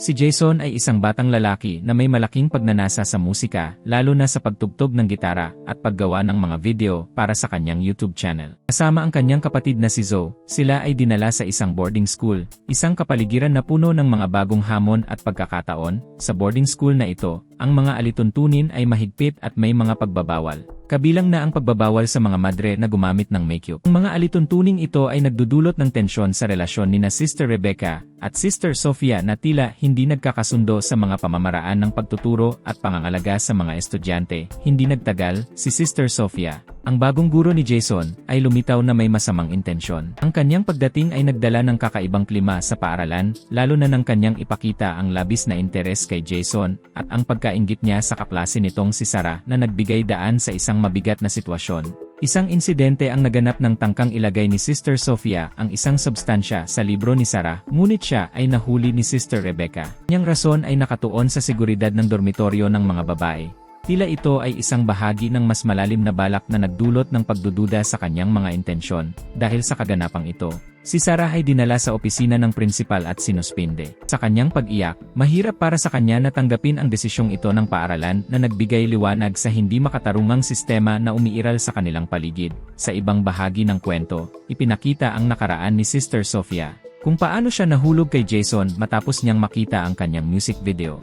Si Jason ay isang batang lalaki na may malaking pagnanasa sa musika, lalo na sa pagtugtog ng gitara at paggawa ng mga video para sa kanyang YouTube channel. Kasama ang kanyang kapatid na si Zoe, sila ay dinala sa isang boarding school, isang kapaligiran na puno ng mga bagong hamon at pagkakataon. Sa boarding school na ito, ang mga alituntunin ay mahigpit at may mga pagbabawal. Kabilang na ang pagbabawal sa mga madre na gumamit ng makeup. Ang mga alituntuning ito ay nagdudulot ng tensyon sa relasyon ni na Sister Rebecca at Sister Sofia na tila hindi nagkakasundo sa mga pamamaraan ng pagtuturo at pangangalaga sa mga estudyante. Hindi nagtagal, si Sister Sofia, ang bagong guro ni Jason, ay lumitaw na may masamang intensyon. Ang kanyang pagdating ay nagdala ng kakaibang klima sa paaralan, lalo na ng kanyang ipakita ang labis na interes kay Jason at ang pagkaingit niya sa kaklase nitong si Sarah na nagbigay daan sa isang mabigat na sitwasyon. Isang insidente ang naganap ng tangkang ilagay ni Sister Sofia ang isang substansya sa libro ni Sarah, ngunit siya ay nahuli ni Sister Rebecca. Niyang rason ay nakatuon sa seguridad ng dormitoryo ng mga babae. Tila ito ay isang bahagi ng mas malalim na balak na nagdulot ng pagdududa sa kanyang mga intensyon. Dahil sa kaganapang ito, si Sarah ay dinala sa opisina ng prinsipal at sinuspinde. Sa kanyang pag-iyak, mahirap para sa kanya na tanggapin ang desisyong ito ng paaralan na nagbigay liwanag sa hindi makatarungang sistema na umiiral sa kanilang paligid. Sa ibang bahagi ng kwento, ipinakita ang nakaraan ni Sister Sofia kung paano siya nahulog kay Jason matapos niyang makita ang kanyang music video.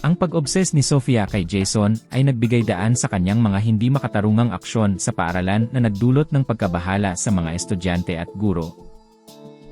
Ang pag-obses ni Sofia kay Jason ay nagbigay daan sa kanyang mga hindi makatarungang aksyon sa paaralan na nagdulot ng pagkabahala sa mga estudyante at guro.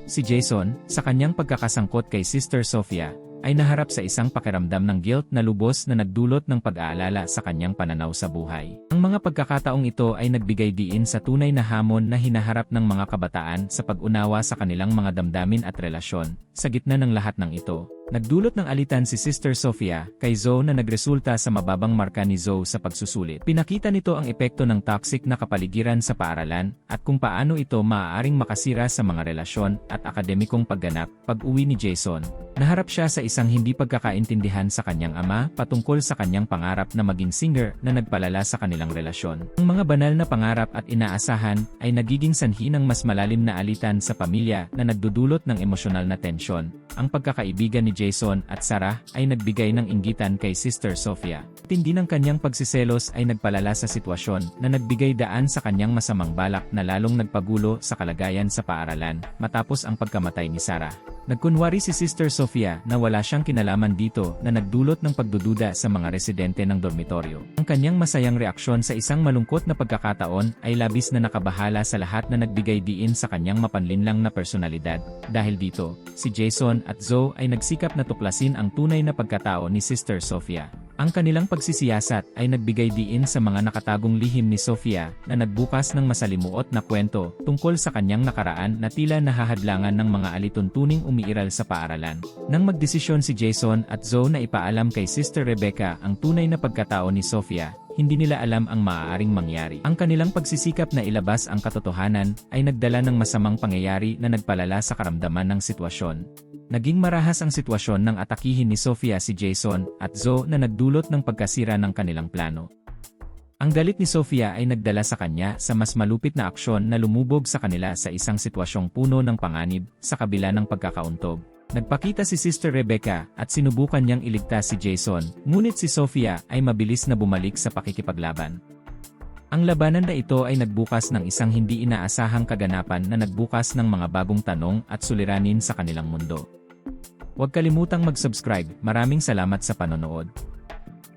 Si Jason, sa kanyang pagkakasangkot kay Sister Sofia, ay naharap sa isang pakiramdam ng guilt na lubos na nagdulot ng pag-aalala sa kanyang pananaw sa buhay. Ang mga pagkakataong ito ay nagbigay diin sa tunay na hamon na hinaharap ng mga kabataan sa pag-unawa sa kanilang mga damdamin at relasyon. Sa gitna ng lahat ng ito, Nagdulot ng alitan si Sister Sofia kay Zoe na nagresulta sa mababang marka ni Zoe sa pagsusulit. Pinakita nito ang epekto ng toxic na kapaligiran sa paaralan at kung paano ito maaaring makasira sa mga relasyon at akademikong pagganap. Pag-uwi ni Jason, naharap siya sa isang hindi pagkakaintindihan sa kanyang ama patungkol sa kanyang pangarap na maging singer na nagpalala sa kanilang relasyon. Ang mga banal na pangarap at inaasahan ay nagiging sanhi ng mas malalim na alitan sa pamilya na nagdudulot ng emosyonal na tensyon. Ang pagkakaibigan ni Jason at Sarah ay nagbigay ng inggitan kay Sister Sofia. Tindi ng kanyang pagsiselos ay nagpalala sa sitwasyon na nagbigay daan sa kanyang masamang balak na lalong nagpagulo sa kalagayan sa paaralan matapos ang pagkamatay ni Sarah. Nagkunwari si Sister Sofia na wala siyang kinalaman dito na nagdulot ng pagdududa sa mga residente ng dormitoryo. Ang kanyang masayang reaksyon sa isang malungkot na pagkakataon ay labis na nakabahala sa lahat na nagbigay diin sa kanyang mapanlinlang na personalidad. Dahil dito, si Jason at Zoe ay nagsikap na tuklasin ang tunay na pagkatao ni Sister Sofia. Ang kanilang pagsisiyasat ay nagbigay diin sa mga nakatagong lihim ni Sofia na nagbukas ng masalimuot na kwento tungkol sa kanyang nakaraan na tila nahahadlangan ng mga alituntuning umiiral sa paaralan. Nang magdesisyon si Jason at Zoe na ipaalam kay Sister Rebecca ang tunay na pagkatao ni Sofia, hindi nila alam ang maaaring mangyari. Ang kanilang pagsisikap na ilabas ang katotohanan ay nagdala ng masamang pangyayari na nagpalala sa karamdaman ng sitwasyon. Naging marahas ang sitwasyon ng atakihin ni Sofia si Jason at Zoe na nagdulot ng pagkasira ng kanilang plano. Ang galit ni Sofia ay nagdala sa kanya sa mas malupit na aksyon na lumubog sa kanila sa isang sitwasyong puno ng panganib sa kabila ng pagkakauntog. Nagpakita si Sister Rebecca at sinubukan niyang iligtas si Jason, ngunit si Sofia ay mabilis na bumalik sa pakikipaglaban. Ang labanan na ito ay nagbukas ng isang hindi inaasahang kaganapan na nagbukas ng mga bagong tanong at suliranin sa kanilang mundo. Huwag kalimutang mag-subscribe. Maraming salamat sa panonood.